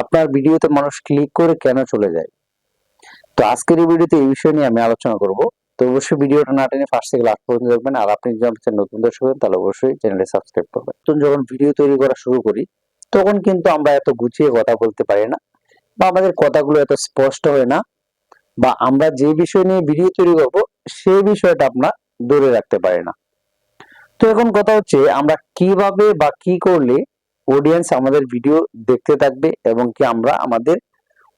আপনার ভিডিওতে মানুষ ক্লিক করে কেন চলে যায়? তো আজকের এই ভিডিওতে এই বিষয় নিয়ে আমি আলোচনা করব। তো অবশ্যই ভিডিওটা না টেনে ফার্স্ট থেকে লাস্ট পর্যন্ত দেখবেন। আর আপনি যদি আমার চ্যানেল নতুন দর্শক হন, তাহলে অবশ্যই চ্যানেলটি সাবস্ক্রাইব করবেন। তো যখন ভিডিও তৈরি করা শুরু করি, তখন কিন্তু আমরা এত গুছিয়ে কথা বলতে পারি না বা আমাদের কথাগুলো এত স্পষ্ট হয় না বা আমরা যে বিষয় নিয়ে ভিডিও তৈরি করব, সেই বিষয়টা আপনার ধরে রাখতে পারি না। তো এখন কথা হচ্ছে, আমরা কীভাবে বা কি করলে অডিয়েন্স আমাদের ভিডিও দেখতে থাকবে এবং কি আমরা আমাদের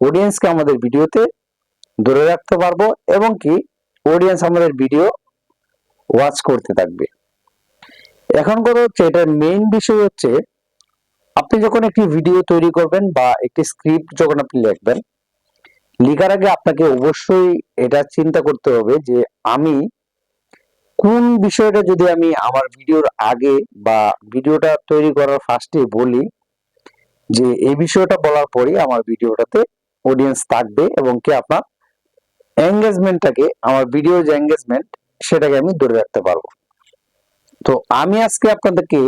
অডিয়েন্সকে আমাদের ভিডিওতে ধরে রাখতে পারব এবং কি অডিয়েন্স আমাদের ভিডিও ওয়াচ করতে থাকবে। এখন কথা হচ্ছে, এটার মেইন বিষয় হচ্ছে, আপনি যখন একটি ভিডিও তৈরি করবেন বা একটি স্ক্রিপ্ট যখন আপনি লিখবেন, লেখার আগে আপনাকে অবশ্যই এটা চিন্তা করতে হবে যে আমি কোন বিষয়টা যদি আমি আমার ভিডিওর আগে বা ভিডিওটা তৈরি করার ফার্স্টে বলি, যে এই বিষয়টা বলার পরে আমার ভিডিওটাতে অডিয়েন্স থাকবে এবং কি আপনার এঙ্গেজমেন্টটাকে আমার ভিডিও যে এঙ্গেজমেন্ট সেটাকে আমি ধরে রাখতে পারব। তো আমি আজকে আপনাদেরকে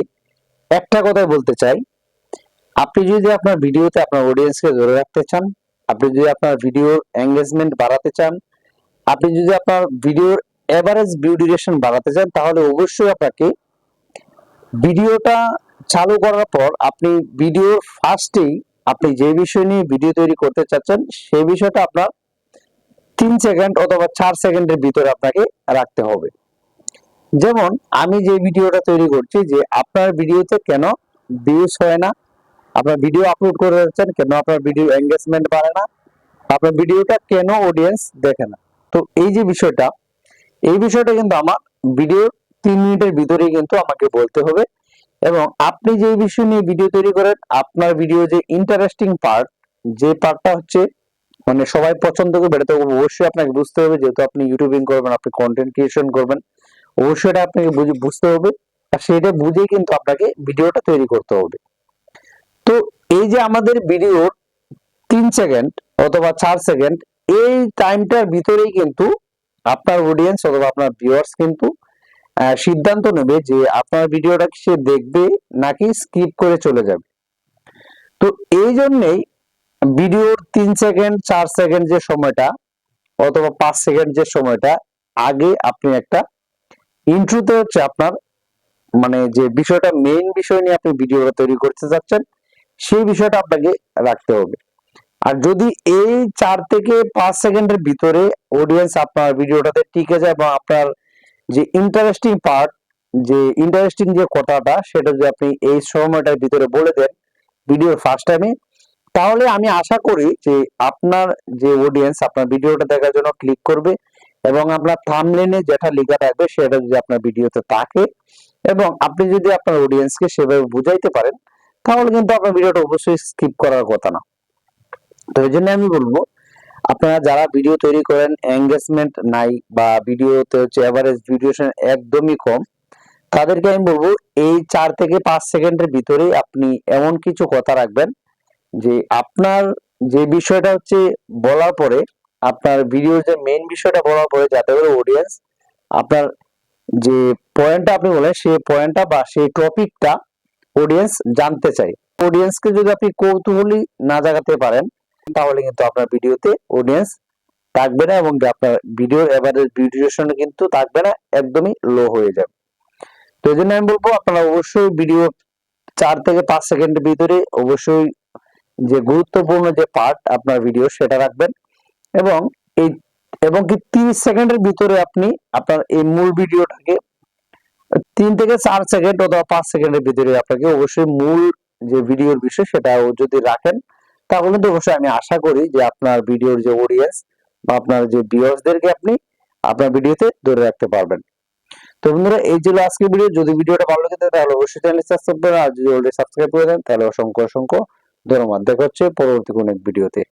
একটা কথাই বলতে চাই। আপনি যদি আপনার ভিডিওতে আপনার অডিয়েন্সকে ধরে রাখতে চান, আপনি যদি আপনার ভিডিওর এঙ্গেজমেন্ট বাড়াতে চান, আপনি যদি আপনার ভিডিওর এভারেজ ভিউ ডিউরেশন বাড়াতে চান, তাহলে অবশ্যই আপনাকে ভিডিওটা চালু করার পর আপনি ভিডিওর ফার্স্টেই আপনি যে বিষয় নিয়ে ভিডিও তৈরি করতে চাচ্ছেন সেই বিষয়টা আপনার তিন সেকেন্ড অথবা চার সেকেন্ডের ভিতরে আপনাকে রাখতে হবে। যেমন, আমি যে ভিডিওটা তৈরি করছি যে আপনার ভিডিওতে কেন ভিউজ হয় না, আপনার ভিডিও আপলোড করে যাচ্ছেন, কেন আপনার ভিডিও এঙ্গেজমেন্ট বাড়ে না, আপনার ভিডিওটা কেন অডিয়েন্স দেখে না। তো এই যে বিষয়টা এই বিষয়টা কিন্তু আমার ভিডিওর তিন মিনিটের ভিতরেই কিন্তু আমাকে বলতে হবে। এবং আপনি যে বিষয় নিয়ে ভিডিও তৈরি করেন, আপনার ভিডিও যে ইন্টারেস্টিং পার্ট যে পার্টটা হচ্ছে মানে সবাই পছন্দ করবে, এটা তো অবশ্যই আপনাকে বুঝতে হবে। যেহেতু আপনি ইউটিউবিং করবেন, আপনি কন্টেন্ট ক্রিয়েশন করবেন, অবশ্যই এটা আপনাকে বুঝে- বুঝতে হবে। আর সেটা বুঝে কিন্তু আপনাকে ভিডিওটা তৈরি করতে হবে। তো এই যে আমাদের ভিডিওর তিন সেকেন্ড অথবা চার সেকেন্ড এই টাইমটার ভিতরেই কিন্তু আপনার অডিয়েন্স অথবা আপনার ভিউয়ার্স কিন্তু সিদ্ধান্ত নেবে যে আপনার ভিডিওটা সে দেখবে নাকি স্কিপ করে চলে যাবে। তো এই জন্যেই ভিডিওর তিন সেকেন্ড চার সেকেন্ড যে সময়টা অথবা পাঁচ সেকেন্ড যে সময়টা, আগে আপনি একটা ইন্ট্রোতে হচ্ছে আপনার মানে যে বিষয়টা মেইন বিষয় নিয়ে আপনি ভিডিওটা তৈরি করতে যাচ্ছেন, সেই বিষয়টা আপনাকে রাখতে হবে। আর যদি এই চার থেকে পাঁচ সেকেন্ডের ভিতরে অডিয়েন্স আপনার ভিডিওটাতে টিকে যায় এবং আপনার যে ইন্টারেস্টিং পার্ট যে ইন্টারেস্টিং যে কথাটা, সেটা যদি আপনি এই সময়টার ভিতরে বলে দেন ভিডিওর ফার্স্ট টাইমে তাহলে আমি আশা করি যে আপনার যে অডিয়েন্স আপনার ভিডিওটা দেখার জন্য ক্লিক করবে এবং আপনার থামলেনে যেটা লেখা থাকবে, সেটা যদি আপনার ভিডিওতে থাকে এবং আপনি যদি আপনার অডিয়েন্সকে সেভাবে বুঝাইতে পারেন, তাহলে কিন্তু আপনার ভিডিওটা অবশ্যই স্কিপ করার কথা না। তো এই জন্য আমি বলব, আপনারা যারা ভিডিও তৈরি করেন এঙ্গেজমেন্ট নাই বা ভিডিওতে হচ্ছে এভারেজ ভিডিওশন একদমই কম, তাদেরকে আমি বলব এই চার থেকে পাঁচ সেকেন্ডের ভিতরেই আপনি এমন কিছু কথা রাখবেন যে আপনার যে বিষয়টা হচ্ছে বলার পরে, আপনার ভিডিওর যে মেইন বিষয়টা বলার পরে যাতে করে অডিয়েন্স আপনার যে পয়েন্টটা আপনি বলেন, সেই পয়েন্টটা বা সেই টপিকটা অডিয়েন্স জানতে চাই অডিয়েন্সকে যদি আপনি কৌতূহলী না জাগাতে পারেন তাহলে কিন্তু আপনার ভিডিওতে অডিয়েন্স থাকবে না এবং আপনার ভিডিওর এভারেজ ভিডিওশন কিন্তু থাকবে না, একদমই লো হয়ে যাবে। তো এই আমি বলব, আপনারা অবশ্যই ভিডিও চার থেকে পাঁচ সেকেন্ডের ভিতরে অবশ্যই যে গুরুত্বপূর্ণ যে পার্ট আপনার ভিডিও সেটা রাখবেন এবং এই, এবং কি তিরিশ সেকেন্ডের ভিতরে আপনি আপনার এই মূল ভিডিওটাকে তিন থেকে চার সেকেন্ড অথবা পাঁচ সেকেন্ডের ভিতরে আপনাকে অবশ্যই মূল যে ভিডিওর বিষয় সেটা যদি রাখেন তাহলে তো অবশ্যই আমি আশা করি যে আপনার ভিডিওর যে অডিয়েন্স বা আপনার যে ভিউয়ার্সদেরকে আপনি আপনার ভিডিওতে ধরে রাখতে পারবেন। তো বন্ধুরা, এই ছিল আজকে ভিডিও যদি ভিডিওটা ভালো লাগে, তাহলে অবশ্যই চ্যানেল সাবস্ক্রাইব করবেন আর যদি অলরেডি সাবস্ক্রাইব করে দেন, তাহলে অসংখ্য অসংখ্য ধন্যবাদ। দেখা হচ্ছে পরবর্তী কোনো এক ভিডিওতে